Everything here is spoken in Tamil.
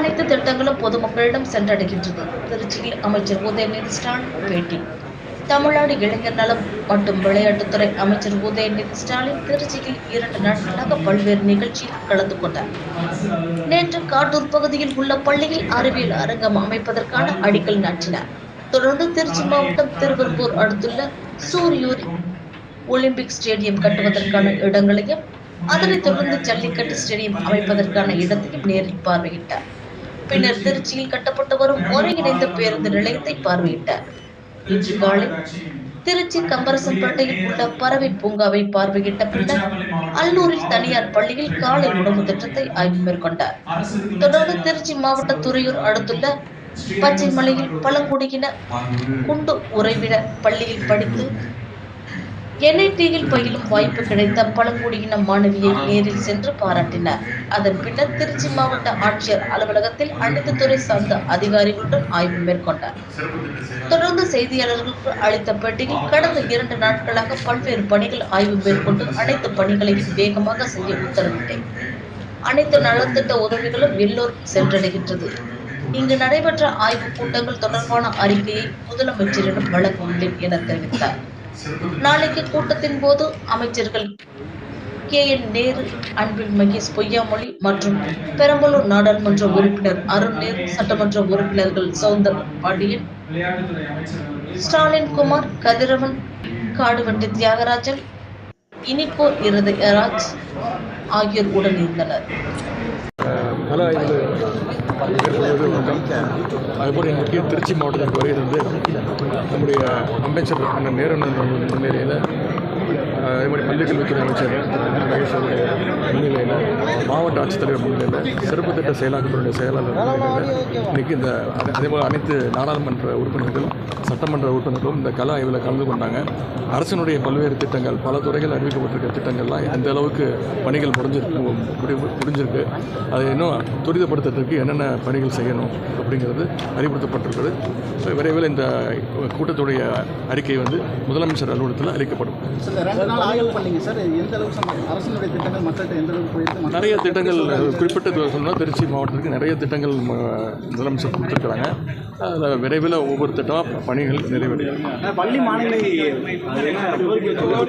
அனைத்து திட்டங்களும் பொதுமக்களிடம் சென்றடைகின்றது. திருச்சியில் அமைச்சர் உதயநிதி ஸ்டாலின் பேட்டி. தமிழ்நாடு இளைஞர் நலம் மற்றும் விளையாட்டுத்துறை அமைச்சர் உதயநிதி ஸ்டாலின் திருச்சியில் இரண்டு நாட்களாக பல்வேறு நிகழ்ச்சியில் கலந்து கொண்டார். நேற்று காட்டூர் பகுதியில் உள்ள பள்ளியில் அறிவியல் அரங்கம் அமைப்பதற்கான அடிக்கல் நாட்டினார். தொடர்ந்து திருச்சி மாவட்டம் திருவெரும்பூர் அடுத்துள்ள சூரியூர் ஒலிம்பிக் ஸ்டேடியம் கட்டுவதற்கான இடங்களையும் அதனைத் தொடர்ந்து ஜல்லிக்கட்டு ஸ்டேடியம் அமைப்பதற்கான இடத்தையும் நேரில் பார்வையிட்டார். பின்னர் திருச்சியில் கட்டப்பட்டு வரும் ஒருங்கிணைந்த பேருந்து நிலையத்தை பார்வையிட்டார். இன்று காலை திருச்சி கம்பரசம்பேட்டையில் உள்ள பறவை பூங்காவை பார்வையிட்ட பின்னர் அல்லூரில் தனியார் பள்ளியில் காலை உணவு திட்டத்தை ஆய்வு மேற்கொண்டார். தொடர்ந்து திருச்சி மாவட்ட துறையூர் அடுத்துள்ள பச்சைமலையில் பழங்குடியின குண்டு உறைவிட பள்ளியில் படித்து என்ஐடியில் பயிலும் வாய்ப்பு கிடைத்த பழங்குடியின மாணவியை நேரில் சென்று பாராட்டினார். அதன் பின்னர் திருச்சி மாவட்ட ஆட்சியர் அலுவலகத்தில் அனைத்து துறை சார்ந்த அதிகாரிகளுடன் ஆய்வு மேற்கொண்டார். தொடர்ந்து செய்தியாளர்களுக்கு அளித்த பேட்டியில் கடந்த இரண்டு நாட்களாக பல்வேறு பணிகள் ஆய்வு மேற்கொண்டு அனைத்து பணிகளையும் வேகமாக செய்ய உத்தரவிட்டேன். அனைத்து நலத்திட்ட உதவிகளும் எல்லோரும் சென்றடைகின்றது. இங்கு நடைபெற்ற ஆய்வுக் கூட்டங்கள் தொடர்பான அறிக்கையை முதலமைச்சரிடம் வழங்க உள்ளேன் என தெரிவித்தார். நாளைக்கு கூட்டத்தின் போது அமைச்சர்கள் கே என் நேரு அன்பில் மகேஷ் பொய்யாமொழி மற்றும் பெரம்பலூர் நாடாளுமன்ற உறுப்பினர் அருண் நேரு சட்டமன்ற உறுப்பினர்கள் சவுந்தர் பாண்டியன் ஸ்டாலின் குமார் கதிரவன் காடுவெட்டி தியாகராஜன் இனிகோ இருதயராஜ் ஆகியோர் உடன் இருந்தனர். அதுபோல் இன்றைக்கு திருச்சி மாவட்டத்திற்கு வருகிறது தந்து நம்முடைய அமைச்சர் அண்ணன் நேரண்ணன் முன்னிலையில் அதே மாதிரி பள்ளிக்கல்வித்துறை அமைச்சர் மகேஷ் முன்னிலையில் மாவட்ட ஆட்சித்தலைவர் முன்னிலையில் சிறப்பு திட்ட செயலாக்கத்துடைய செயலாளர் முன்னிலையில் இன்றைக்கி இந்த அதே- அதே போல் அனைத்து நாடாளுமன்ற உறுப்பினர்கள் சட்டமன்ற உறுப்பினர்களும் இந்த கல ஆய்வில் கலந்து கொண்டாங்க. அரசினுடைய பல்வேறு திட்டங்கள் பல துறைகள் அறிவிக்கப்பட்டிருக்க திட்டங்கள்லாம் எந்த அளவுக்கு பணிகள் முடிஞ்சிருக்கு முடி- முடிஞ்சிருக்கு அதை இன்னும் துரிதப்படுத்துறதுக்கு என்னென்ன பணிகள் செய்யணும் அப்படிங்கிறது அறிவுறுத்தப்பட்டிருக்கிறது. விரைவில் இந்த கூட்டத்துடைய அறிக்கை வந்து முதலமைச்சர் அலுவலகத்தில் அளிக்கப்படும். நிறைய திட்டங்கள் குறிப்பிட்ட சொன்னால் திருச்சி மாவட்டத்துக்கு நிறைய திட்டங்கள் ம- முதலமைச்சர் கொடுத்துருக்குறாங்க. அதில் விரைவில் ஒவ்வொரு திட்டமாக பணிகள் நிறைவேறும். பள்ளி மாணவி